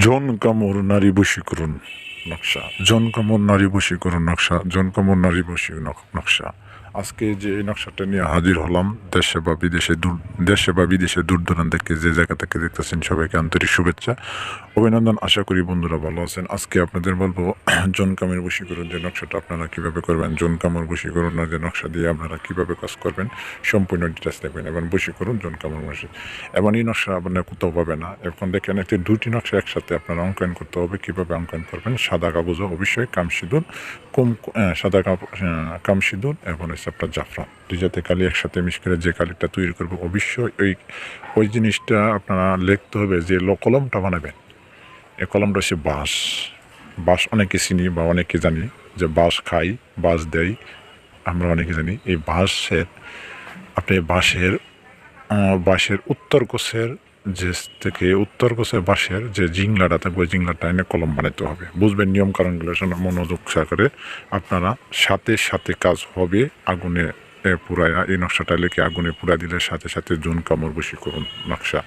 জন কামর নারী বশীকরণ নকশা। জন কামর নারী বশীকরণ নকশা। জন কামর নারী বশী নক- নকশা। আজকে যে এই নকশাটা নিয়ে হাজির হলাম, দেশে বা বিদেশে দূর, দেশে বা বিদেশে দূর দূরান্ত থেকে যে জায়গা থেকে দেখতেছেন সবাইকে আন্তরিক শুভেচ্ছা, অভিনন্দন। আশা করি বন্ধুরা ভালো আছেন। আজকে আপনাদের বলব, জন কামের বশীকরণ যে নকশাটা আপনারা কীভাবে করবেন, জন কামড় বশীকরণ যে নকশা দিয়ে আপনারা কীভাবে কাজ করবেন, সম্পূর্ণ ডিটেলস দেখবেন। এবং বশীকরণ জন কামড় বসে এবং এই নকশা আপনার কোথাও পাবে না। এখন দেখেন, একটি দুটি নকশা একসাথে আপনারা অঙ্কন করতে হবে। কীভাবে অঙ্কন করবেন? সাদা কাগজও অবশ্যই কাম সিঁদুর কম সাদা কাম সিঁদুর এবং আপনার জাফরান দুই জাতের কালি একসাথে মিশ করে যে কালিটা তৈরি করব, অবশ্যই ওই ওই জিনিসটা আপনারা লিখতে হবে যে কলমটা বানাবেন। এই কলমটা হচ্ছে বাঁশ। বাঁশ অনেকে চিনি বা অনেকে জানি যে বাঁশ খাই, বাঁশ দেয় আমরা অনেকে জানি এই বাঁশের, আপনি বাঁশের বাঁশের উত্তর কোষের যে থেকে উত্তর কোষের বাঁশের যে জিংলাটা থাকবে, ওই জিংলাটা এনে কলম বানাইতে হবে। বুঝবেন নিয়ম কারণগুলো শোনা মনোযোগ সহকারে আপনারা সাথে সাথে কাজ হবে, আগুনে পুরায়া, এই নকশাটা লিখে আগুনে পুরা দিলে সাথে সাথে জুন কামড় বসি করুন নকশা।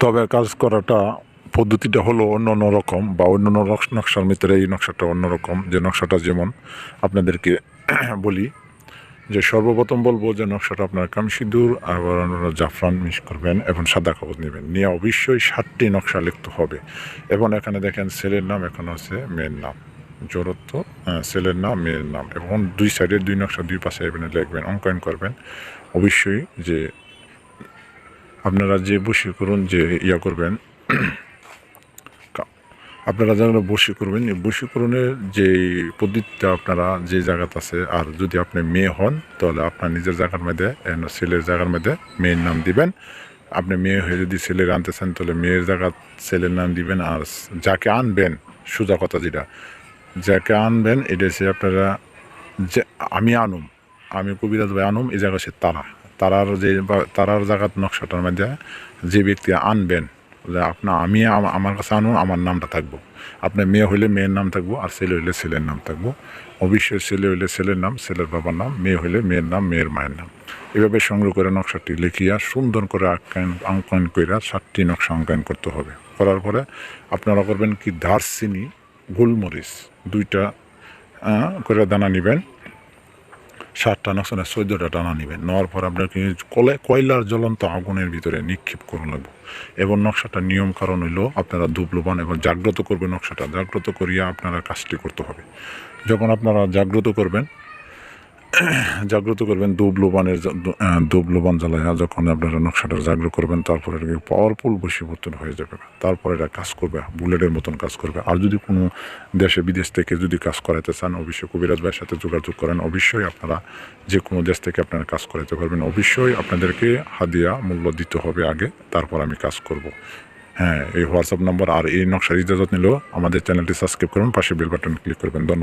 তবে কাজ করাটা পদ্ধতিটা হলো অন্য অন্য রকম বা অন্য অন্য নকশার ভিতরে এই নকশাটা অন্যরকম। যে নকশাটা যেমন আপনাদেরকে বলি যে সর্বপ্রথম বলব যে নকশাটা আপনার কাম সিঁদুর আবার আপনারা জাফরান মিক্স করবেন এবং সাদা কাগজ নেবেন। নিয়ে অবশ্যই ষাটটি নকশা লিখতে হবে। এবং এখানে দেখেন ছেলের নাম এখন আছে, মেয়ের নাম। জোরত্ব ছেলের নাম, মেয়ের নাম। এবং দুই সাইডে দুই নকশা দুই পাশে এখানে লিখবেন, অঙ্কন করবেন। অবশ্যই যে আপনারা যে বসি করুন, যে ইয়া করবেন আপনারা যারা বসি করবেন এই বশীকরণের যে পদ্ধতিটা আপনারা যে জায়গাতে আছে, আর যদি আপনি মেয়ে হন, তাহলে আপনার নিজের জায়গার মধ্যে ছেলের জায়গার মধ্যে মেয়ের নাম দিবেন। আপনি মেয়ে হয়ে যদি ছেলের আনতে চান, তাহলে মেয়ের জায়গা ছেলের নাম দিবেন, আর যাকে আনবেন, সোজা কথা যেটা, যাকে আনবেন, এটা হচ্ছে আপনারা যে, আমি আনুম, আমি কবিরাজ ভাই আনুম, এই জায়গা হচ্ছে তারা। তারার যে তারার জায়গার নকশাটার মধ্যে যে ব্যক্তি আনবেন যে আপনার আমি আমার কাছে আনুন, আমার নামটা থাকব। আপনার মেয়ে হইলে মেয়ের নাম থাকব, আর ছেলে হইলে ছেলের নাম থাকব। অবশ্যই ছেলে হইলে ছেলের নাম, ছেলের বাবার নাম, মেয়ে হইলে মেয়ের নাম, মেয়ের মায়ের নাম। এভাবে সংগ্রহ করে নকশাটি লিখিয়া সুন্দর করে আঁকান অঙ্কন কইরা সাতটি নকশা অঙ্কন করতে হবে। করার পরে আপনারা করবেন কি, দারচিনি, গোলমরিচ, দুইটা করে দানা নেবেন। সাতটা না চোদ্দোটা টানা নেবেন। নেওয়ার পর আপনাকে কলে কয়লার জ্বলন্ত আগুনের ভিতরে নিক্ষেপ করুন লাগবে। এবং নকশাটা নিয়ম কারণ হইল আপনারা ধূপলোবান এবং জাগ্রত করবেন নকশাটা। জাগ্রত করিয়া আপনারা কাজটি করতে হবে। যখন আপনারা জাগ্রত করবেন জাগ্রত করবেন দুবলোবানের দুবলোবান জ্বালায়া যখন আপনারা নকশাটা জাগ্রত করবেন, তারপরে এটাকে পাওয়ারফুল বশীবর্তন হয়ে যাবে। তারপরে এটা কাজ করবে, বুলেটের মতন কাজ করবে। আর যদি কোনো দেশে, বিদেশ থেকে যদি কাজ করাতে চান, অবশ্যই কবিরাজ ভাইয়ের সাথে যোগাযোগ করেন। অবশ্যই আপনারা যে কোনো দেশ থেকে আপনারা কাজ করাতে পারবেন। অবশ্যই আপনাদেরকে হাদিয়া মূল্য দিতে হবে আগে, তারপর আমি কাজ করব। হ্যাঁ এই হোয়াটসঅ্যাপ নম্বর আর এই নকশার ইজাজত নিলেও আমাদের চ্যানেলটি সাবস্ক্রাইব করবেন পাশে বেল বাটন ক্লিক করবেন। ধন্যবাদ।